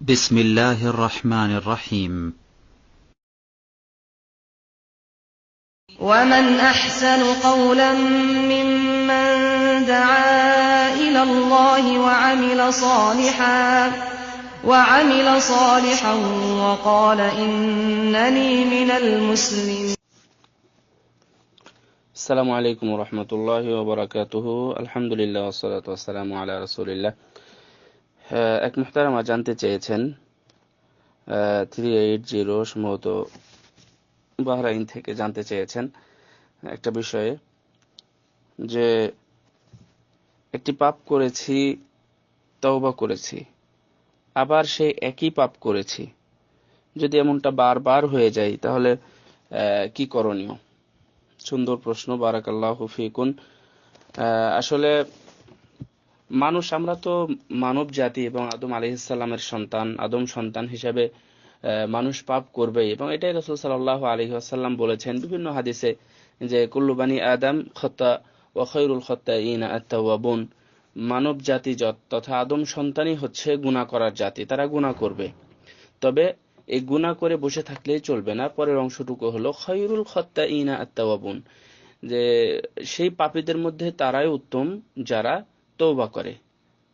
بسم الله الرحمن الرحيم. ومن أحسن قولا ممن دعا إلى الله وعمل صالحا وعمل صالحا وقال إنني من المسلمين. السلام عليكم ورحمة الله وبركاته. الحمد لله والصلاة والسلام على رسول الله. এক মুহতারামা জানতে চেয়েছেন থ্রি এইট জিরো সম্ভবত বাহরাইন থেকে জানতে চেয়েছেন একটা বিষয়ে যে একটি পাপ করেছি, তওবা করেছি, আবার সেই একই পাপ করেছি। যদি এমনটা বারবার হয়ে যায়, তাহলে কি করণীয়? সুন্দর প্রশ্ন, বারাকাল্লাহ ফিকুন। আসলে মানুষ আমরা তো মানব জাতি এবং আদম আলিহিসাল্লামের সন্তান, আদম সন্তান হিসাবে মানুষ পাপ করবে এবং এটাই রসুল সাল্লাহ আলহি আসাল্লাম বলেছেন বিভিন্ন হাদিসে যে কুল্লুবানি আদম খত্তা ও খৈরুল খত্তা ইন আত্মাবুন মানব জাতি তথা আদম সন্তানই হচ্ছে গুণা করার জাতি, তারা গুণা করবে। তবে এই গুণা করে বসে থাকলেই চলবে না। পরের অংশটুকু হলো খৈরুল খত্তা ইনা আত্মাবুন যে, সেই পাপীদের মধ্যে তারাই উত্তম যারা তৌবা করে,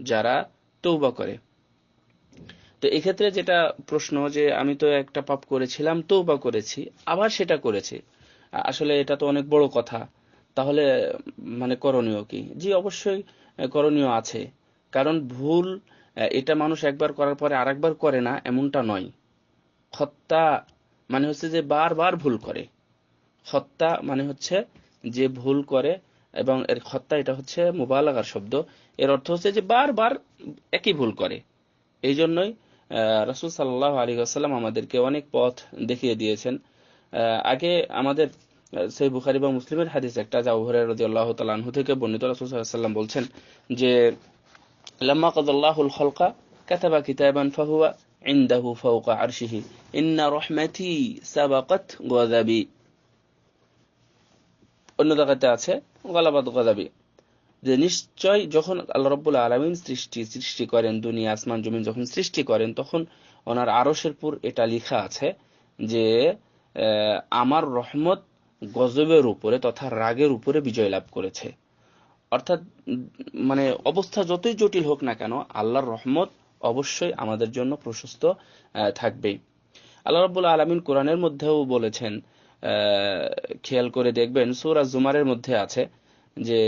যারা তৌবা করে। তো এক্ষেত্রে যেটা প্রশ্ন যে আমি তো একটা পাপ করেছিলাম তৌবা করেছি, আবার সেটা করেছি। আসলে এটা তো অনেক বড় কথা। তাহলে মানে করণীয় কি? জি, অবশ্যই করণীয় আছে। কারণ ভুল এটা মানুষ একবার করার পরে আরেকবার করে না, এমনটা নয়। হত্যা মানে হচ্ছে যে বারবার ভুল করে। হত্যা মানে হচ্ছে যে ভুল করে এবং এর খত্তা এটা হচ্ছে মুবালাগার শব্দ। এর অর্থ হচ্ছে যে বারবার একই ভুল করে। এই জন্যই রসুল সাল্লাহ আলী আসাল্লাম আমাদেরকে অনেক পথ দেখিয়ে দিয়েছেন। আগে আমাদের সেই বুখারি বা মুসলিমের হাদিস একটা যা উহরের রদি আল্লাহ তালু থেকে বর্ণিত রসুল সাল্লাম বলছেন যে, লম্মা কদল্লাহুল হলকা কাতাবা কিতাবান ফাহুয়া ইন্দাহু ফাউকা আরশিহি। ইন্না রহমেথি সাবাকত গদাবি অন্য জায়গাতে আছে, গলাবাদ গদাবি যে নিশ্চয় যখন আল্লাহ রব্বুল আলমিন সৃষ্টি সৃষ্টি করেন দুনিয়া, আসমান, জমিন যখন সৃষ্টি করেন, তখন ওনার আরসের পুর এটা লেখা আছে যে আমার রহমত গজবের উপরে তথা রাগের উপরে বিজয় লাভ করেছে। অর্থাৎ মানে অবস্থা যতই জটিল হোক না কেন, আল্লাহর রহমত অবশ্যই আমাদের জন্য প্রশস্ত থাকবেই। আল্লাহ রাব্বুল আলামিন কোরআনের মধ্যেও বলেছেন খেয়াল করে দেখবেন, সূরা জুমারের মধ্যে আছে যে,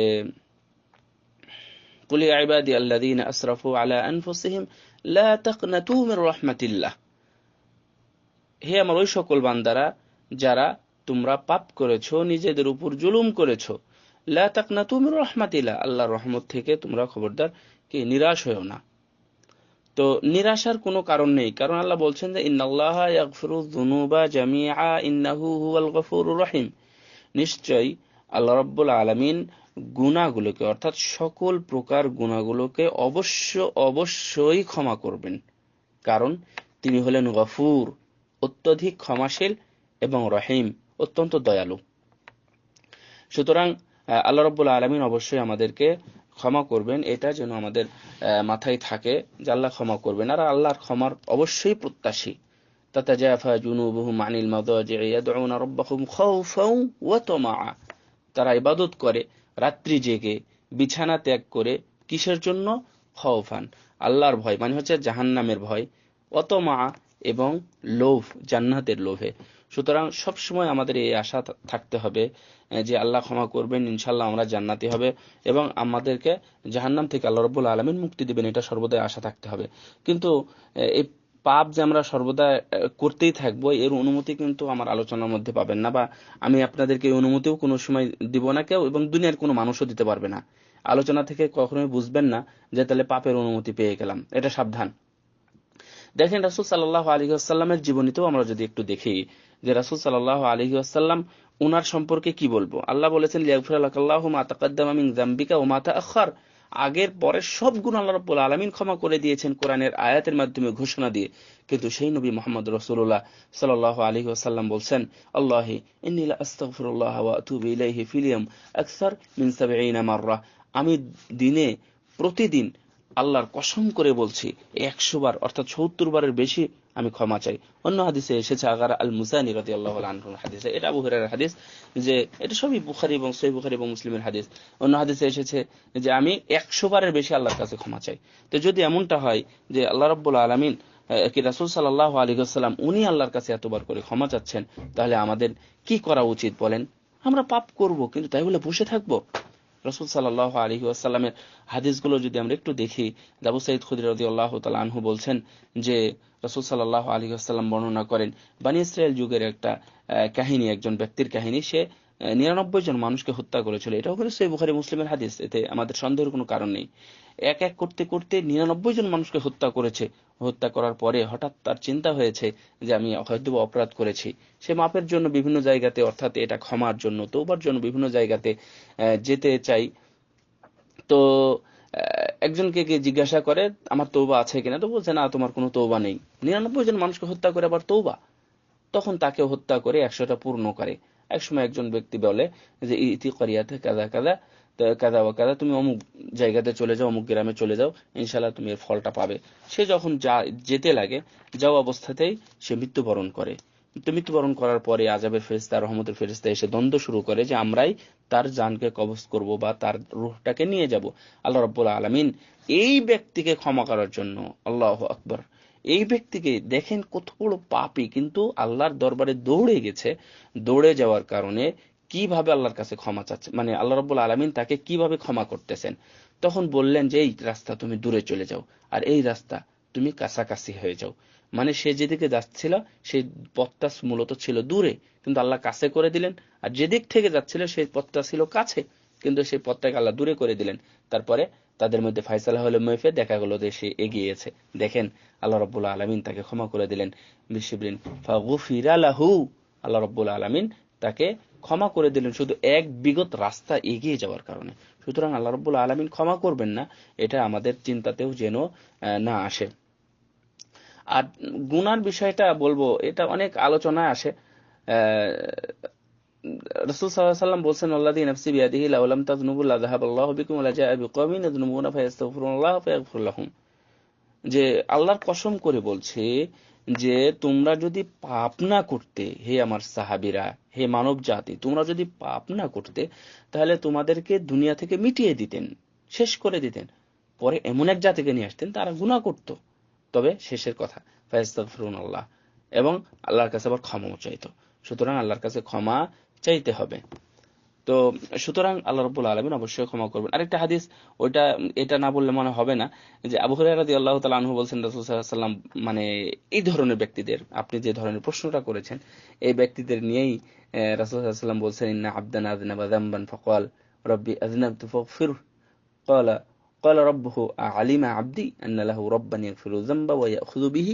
কুলি ইবাদি আল্লাযীনা আসরাফু আলা আনফুসিহিম, লা তাকনাতু মির রাহমাতিল্লাহ। হে আমার ওই সকল বান্দারা, যারা তোমরা পাপ করেছ, নিজেদের উপর জুলুম করেছ, লা তাকনাতু মির রাহমাতিল্লাহ, আল্লাহর রহমত থেকে তোমরা খবরদার কি নিরাশ হয়েও না। তো নিরাশার কোনো কারণ নেই। কারণ আল্লাহ বলছেন যে, ইন্নাল্লাহা ইয়াগফিরু যুনুবা জামিআ, ইন্নাহু হুয়াল গফুরুর রহিম। নিশ্চয়ই আল্লাহ রাব্বুল আলামিন গুনাহগুলোকে, অর্থাৎ সকল প্রকার গুনাহগুলোকে অবশ্য অবশ্যই ক্ষমা করবেন। কারণ তিনি হলেন গফুর, অত্যধিক ক্ষমাশীল এবং রহিম, অত্যন্ত দয়ালু। সুতরাং আল্লাহ রব্বুল আলমিন অবশ্যই আমাদেরকে ক্ষমা করবেন, এটা যেন আমাদের মাথায় থাকে যে আল্লাহ ক্ষমা করবেন। আর আল্লাহর ক্ষমার অবশ্যই প্রত্যাশী। তারা ইবাদত করে, রাত্রি জেগে, বিছানা ত্যাগ করে, কিসের জন্য? খাওফান আল্লাহর ভয় মানে হচ্ছে জাহান্নামের ভয়। অতমা এবং লোভ, জান্নাতের লোভে। সুতরাং সবসময় আমাদের এই আশা থাকতে হবে যে আল্লাহ ক্ষমা করবেন, ইনশাল্লাহ আমরা জান্নাতি হবে এবং আমাদেরকে জাহান্নাম থেকে আল্লাহ রব্বুল আলমিন মুক্তি দিবেন, এটা সর্বদাই আশা থাকতে হবে। কিন্তু এই পাপ যে আমরা সর্বদা করতেই থাকব, এর অনুমতি কিন্তু আমার আলোচনার মধ্যে পাবেন না বা আমি আপনাদেরকে এই অনুমতিও কোনো সময় দিব না কেউ এবং দুনিয়ার কোনো মানুষও দিতে পারবে না। আলোচনা থেকে কখনোই বুঝবেন না যে তাহলে পাপের অনুমতি পেয়ে গেলাম, এটা সাবধান। দেখেন রাসুল সাল্লাহ আলী আসাল্লামের জীবনীতেও আমরা যদি একটু দেখি যে রাসুল সাল্লাহ আলী আসাল্লাম উনার সম্পর্কে কি বলব? আল্লাহ বলেছেন লিয়াগফিরাল্লাহ মা তাকাদ্দামা মিন যামবিকা ওয়া মা আগের পরের সব গুণ আল্লাহ রাব্বুল আলামিন ক্ষমা করে দিয়েছেন কোরআনের আয়াতের মাধ্যমে ঘোষণা দিয়ে। কিন্তু সেই নবী মোহাম্মদ রাসূলুল্লাহ সাল্লাল্লাহু আলাইহি ওয়াসাল্লাম বলছেন, আল্লাহি ইন্নী লা আস্তাগফিরুল্লাহ ইলাইহি ফিল আকসার 70 মাররা। আমি দিনে, প্রতিদিন আল্লাহর কসম করে বলছি, একশো বার অর্থাৎ সত্তর বারের বেশি আমি ক্ষমা চাই। অন্য হাদিসে এসেছে আগার আল মুসানি রাজি আল্লাহ আনহুর হাদিসে। এটা আবু হুরায়রার হাদিস, যে এটা সবই বুখারি এবং সহি বুখারি এবং মুসলিমের হাদিস। অন্য হাদিসে এসেছে যে আমি একশো বারের বেশি আল্লাহর কাছে ক্ষমা চাই। তো যদি এমনটা হয় যে আল্লাহ রব্বুল আলমিন কি রাসুল সাল্লাহ আলী সাল্লাম উনি আল্লাহর কাছে এতবার করে ক্ষমা চাচ্ছেন, তাহলে আমাদের কি করা উচিত বলেন? আমরা পাপ করব, কিন্তু তাই বলে বসে থাকব? রসুল সাল্লাহ আলী আসাল্লামের হাদিসগুলো যদি আমরা একটু দেখি দাবু সাইদ খুদির রদি আল্লাহ আনহু বলছেন যে, রসুল সাল্লাহ আলী আসাল্লাম বর্ণনা করেন, বানী ইসরায়েল যুগের একটা কাহিনী, একজন ব্যক্তির কাহিনী। সে নিরানব্বই জন মানুষকে হত্যা করেছিল। এটাও কিন্তু সেই বুখারি মুসলিমের হাদিস। এতে আমাদের সন্দেহের কোনো কারণ নেই। এক এক করতে করতে নিরানব্বই জন মানুষকে হত্যা করেছে। হত্যা করার পরে হঠাৎ তার চিন্তা হয়েছে যে আমি হয়তো অপরাধ করেছি। সে মাপের জন্য বিভিন্ন জায়গাতে, অর্থাৎ এটা ক্ষমার জন্য তোবার জন্য বিভিন্ন জায়গাতে যেতে চাই। তো একজনকে গিয়ে জিজ্ঞাসা করে, আমার তৌবা আছে কিনা? তো বলছে, না, তোমার কোনো তৌবা নেই। নিরানব্বই জন মানুষকে হত্যা করে আবার তৌবা তখন তাকে হত্যা করে একশোটা পূর্ণ করে। একসময় একজন ব্যক্তি বলে যে ইতি করিয়াতে কাদা কাদা কাদা বা কাদা, তুমি অমুক জায়গাতে চলে যাও, অমুক গ্রামে চলে যাও ইনশাল্লাহ তুমি এর ফলটা পাবে। সে যখন যা, যেতে লাগে যাওয়া অবস্থাতেই সে মৃত্যুবরণ করে। মৃত্যুবরণ করার পরে আজাবের ফেরিস্তা রহমতের ফেরিস্তা এসে দ্বন্দ্ব শুরু করে যে, আমরাই তার জানকে কবজ করব বা তার রুহটাকে নিয়ে যাব। আল্লাহ রব্বুল আলমিন এই ব্যক্তিকে ক্ষমা করার জন্য আল্লাহ আকবর এই ব্যক্তিকে দেখেন কত বড় পাপি, কিন্তু আল্লাহর দরবারে দৌড়ে গেছে। দৌড়ে যাওয়ার কারণে কীভাবে আল্লাহর কাছে ক্ষমা চাচ্ছে মানে আল্লাহ রব্বুল আলমিন তাকে কীভাবে ক্ষমা করতেছেন? তখন বললেন যে, এই রাস্তা তুমি দূরে চলে যাও, আর এই রাস্তা তুমি কাছাকাছি হয়ে যাও। মানে সে যেদিকে যাচ্ছিল সেই পথটা মূলত ছিল দূরে, কিন্তু আল্লাহ কাছে করে দিলেন। আর যেদিক থেকে যাচ্ছিল সেই পথটা ছিল কাছে। কিন্তু সেই পথটাকে আল্লাহ দূরে করে দিলেন। তারপরে তাদের মধ্যে ফাইসালা হলে মৈফে দেখা গেল যে সে এগিয়েছে। দেখেন, আল্লাহ রব্বুল্লাহ আলমিন তাকে ক্ষমা করে দিলেন। বিশ্ববিন আল্লাহ রব্বুল আলমিন তাকে ক্ষমা করে দিলেন শুধু এক বিগত রাস্তা এগিয়ে যাওয়ার কারণে। সুতরাং আল্লাহ রব্বুল আলমিন ক্ষমা করবেন না, এটা আমাদের চিন্তাতেও যেন না আসে। আর গুনার বিষয়টা বলব, এটা অনেক আলোচনায় আসে। রসুল সাল্লাম বলছেন আল্লাহ নফসি বিয়াদিহি লাউলাম তাজনুবুল্লাহ যাহাবাল্লাহু বিকুম ওয়া জাআ বিকওমিন ইয়াজনুবুনা ফায়াস্তাগফিরুল্লাহ ফায়াগফির যে আল্লাহর কসম করে বলছে যে, তোমরা যদি পাপ না করতে, হে আমার সাহাবিরা, হে মানব জাতি, তোমরা যদি পাপ না করতে, তাহলে তোমাদেরকে দুনিয়া থেকে মিটিয়ে দিতেন, শেষ করে দিতেন। পরে এমন এক জাতিকে নিয়ে আসতেন, তারা গুণা করত। তবে শেষের কথা, ফায়াস্তাগফিরুন আল্লাহ। এবং আল্লাহর কাছে আবার ক্ষমা চাইত। সুতরাং আল্লাহর কাছে ক্ষমা চাইতে হবে তো সুতরাং আল্লাহ রব্বুল আলমিন অবশ্যই ক্ষমা করবেন আরেকটা হাদিস ওইটা এটা না বললে মনে হবে না যে আবু হরাদি আল্লাহ তালা আনহু বলছেন রাসুসাল্লাম মানে এই ধরনের ব্যক্তিদের আপনি যে ধরনের প্রশ্নটা করেছেন এই ব্যক্তিদের নিয়েই রাসুসাল্লাম বলছেন ইন্না আবদান আদিনাব আদাম্বান ফকাল রব্বি আদিনাব ফির قال قال ربه علم عبدي أن له ربا يغفر الذنب ويأخذ به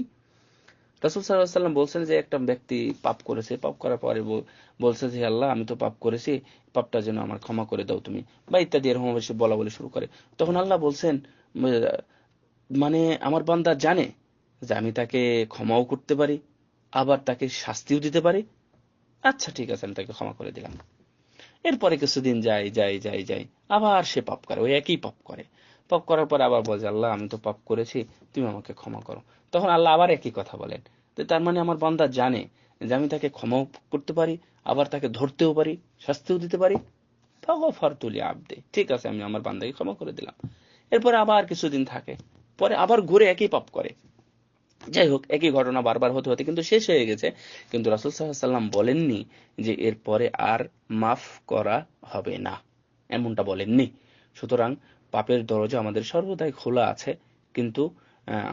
রাসুল সাল্লাম বলছেন যে একটা ব্যক্তি পাপ করেছে, পাপ করার পরে বলছে যে আল্লাহ, আমি তো পাপ করেছি, পাপটা যেন আমার ক্ষমা করে দাও তুমি। বা ইত্যাদি এরকম বেশি বলা বলে শুরু করে। তখন আল্লাহ বলছেন মানে আমার বান্দা জানে যে আমি তাকে ক্ষমাও করতে পারি, আবার তাকে শাস্তিও দিতে পারি। আচ্ছা ঠিক আছে, আমি তাকে ক্ষমা করে দিলাম। এরপরে কিছুদিন যাই যাই যাই যাই আবার সে পাপ করে ওই একই পাপ করে। পাপ করার পর আবার বলছে আল্লাহ, আমি তো পাপ করেছি, তুমি আমাকে ক্ষমা করো। তখন আল্লাহ আবার একই কথা বলেন। তো তার মানে আমার বান্দা জানে যে আমি তাকে ক্ষমাও করতে পারি, আবার তাকে ধরতেও পারি, শাস্তিও দিতে পারি। তুলি আবদে ঠিক আছে, আমি আমার বান্দাকে ক্ষমা করে দিলাম। এরপরে আবার কিছুদিন থাকে, পরে আবার ঘুরে একই পাপ করে। যাই হোক, একই ঘটনা বারবার হতে হতে কিন্তু শেষ হয়ে গেছে। কিন্তু রাসুল সাল্লাম বলেননি যে এরপরে আর মাফ করা হবে না, এমনটা বলেননি। সুতরাং পাপের দরজা আমাদের সর্বদাই খোলা আছে, কিন্তু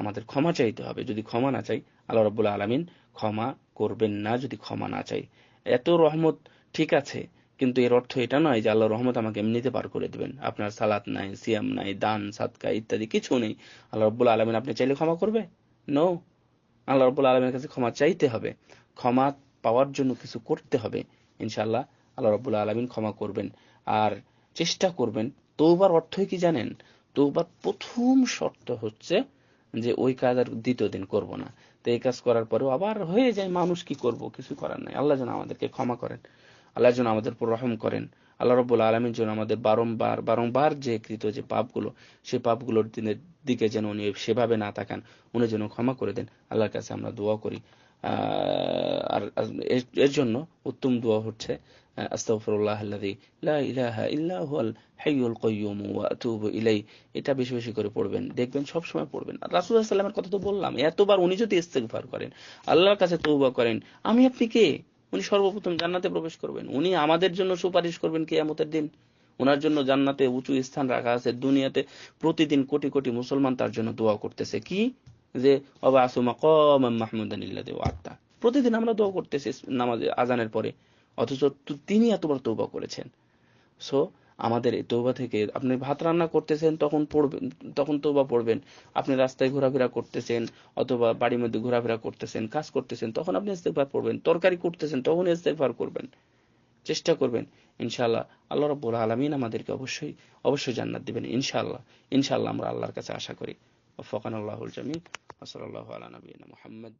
আমাদের ক্ষমা চাইতে হবে। যদি ক্ষমা না চাই, আল্লাহ রবুল্লা আলমিন ক্ষমা করবেন না যদি ক্ষমা না চাই। এত রহমত ঠিক আছে, কিন্তু এর অর্থ এটা নয় যে আল্লাহ রহমত আমাকে এমনিতে পার করে দেবেন। আপনার সালাত নাই, সিয়াম নাই, দান, সাদকা ইত্যাদি কিছু নেই। আল্লাহ রব্বুল আলমিন আপনি চাইলে ক্ষমা করবে? নো আল্লাহ রব্বুল আলমের কাছে ক্ষমা চাইতে হবে। ক্ষমা পাওয়ার জন্য কিছু করতে হবে। ইনশাল্লাহ আল্লাহ রব্বুল আলমিন ক্ষমা করবেন। আর চেষ্টা করবেন তৌবার অর্থই কি জানেন? তৌবার প্রথম শর্ত হচ্ছে যে ওই কাজ আর দ্বিতীয় দিন করব না। তো এই কাজ করার পরেও আবার হয়ে যায়, মানুষ কি করব? কিছু করার নাই। আল্লাহ যেন আমাদেরকে ক্ষমা করেন। আল্লাহ যেন আমাদের উপর রহম করেন। আল্লাহ রব্বুল আলমীর জন্য আমাদের বারংবার বারংবার যে কৃত যে পাপগুলো, সেই পাপগুলোর দিনের দিকে যেন উনি সেভাবে না থাকান উনি যেন ক্ষমা করে দেন। আল্লাহর কাছে আমরা দোয়া করি। আর এর জন্য উত্তম দোয়া হচ্ছে আতুবু ইলাই এটা বেশি বেশি করে পড়বেন, দেখবেন পড়বেন। কথা তো বললাম, এতবার উনি যদি করেন, আল্লাহর কাছে করেন, আমি আপনি কে? উনি সর্বপ্রথম জান্নাতে প্রবেশ করবেন। উনি আমাদের জন্য সুপারিশ করবেন কিয়ামতের দিন। ওনার জন্য জান্নাতে উঁচু স্থান রাখা আছে দুনিয়াতে। প্রতিদিন কোটি কোটি মুসলমান তার জন্য দোয়া করতেছে। কি? যে অবা আসুমা কম মাহমুদান আত্মা। প্রতিদিন আমরা দোয়া করতেছি নামাজ আজানের পরে। অথচ তিনি এতবার তৌবা করেছেন। সো আমাদের এই তৌবা থেকে আপনি ভাত রান্না করতেছেন, তখন পড়বেন, তখন তৌবা পড়বেন। আপনি রাস্তায় ঘোরাফেরা করতেছেন, অথবা বাড়ির মধ্যে ঘোরাফেরা করতেছেন, কাজ করতেছেন, তখন আপনি ইস্তেকবার পড়বেন। তরকারি করতেছেন, তখন ইস্তেকবার করবেন। চেষ্টা করবেন। ইনশাআল্লাহ, আল্লাহ রব্বুল আলমিন আমাদেরকে অবশ্যই অবশ্যই জান্নাত দিবেন, ইনশাআল্লাহ। ইনশাআল্লাহ আমরা আল্লাহর কাছে আশা করি। ফকান আল্লাহুল জামি আসসালাল্লাহু আলা নবিয়িনা মুহাম্মদ।